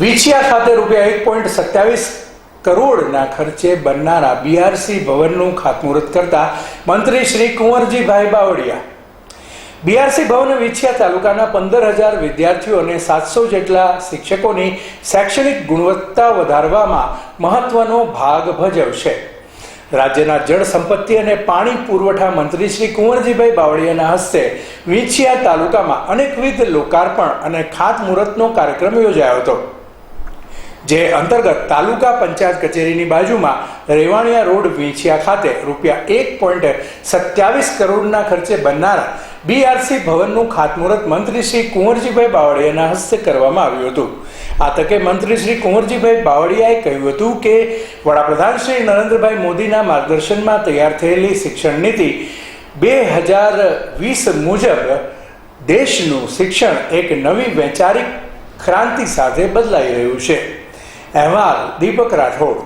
વિછિયા ખાતે રૂપિયા એક પોઈન્ટ સત્યાવીસ કરોડના ખર્ચે બનનારા બીઆરસી ભવનનું ખાતમુહૂર્ત કરતા મંત્રી શ્રી કુંવરજીભાઈ બાવળિયા. બીઆરસી ભવન વિછિયા તાલુકાના પંદર હજાર વિદ્યાર્થીઓ અને સાતસો જેટલા શિક્ષકોની શૈક્ષણિક ગુણવત્તા વધારવામાં મહત્વનો ભાગ ભજવશે. રાજ્યના જળ સંપત્તિ અને પાણી પુરવઠા મંત્રી શ્રી કુંવરજીભાઈ બાવળિયાના હસ્તે વિંછિયા તાલુકામાં અનેકવિધ લોકાર્પણ અને ખાતમુહૂર્તનો કાર્યક્રમ યોજાયો હતો. જે અંતર્ગત તાલુકા પંચાયત કચેરીની બાજુમાં રેવાણિયા રોડ વીંછિયા ખાતે રૂપિયા એક પોઈન્ટ સત્યાવીસ કરોડના ખર્ચે બનનારા બીઆરસી ભવનનું ખાતમુહૂર્ત મંત્રી શ્રી કુંવરજીભાઈ બાવળિયાના હસ્તે કરવામાં આવ્યું હતું. આ તકે મંત્રી શ્રી કુંવરજીભાઈ બાવળિયાએ કહ્યું હતું કે વડાપ્રધાન શ્રી નરેન્દ્રભાઈ મોદીના માર્ગદર્શનમાં તૈયાર થયેલી શિક્ષણ નીતિ બે હજાર વીસ મુજબ દેશનું શિક્ષણ એક નવી વૈચારિક ક્રાંતિ સાથે બદલાઈ રહ્યું છે. અહેવાલ દીપક રાઠોડ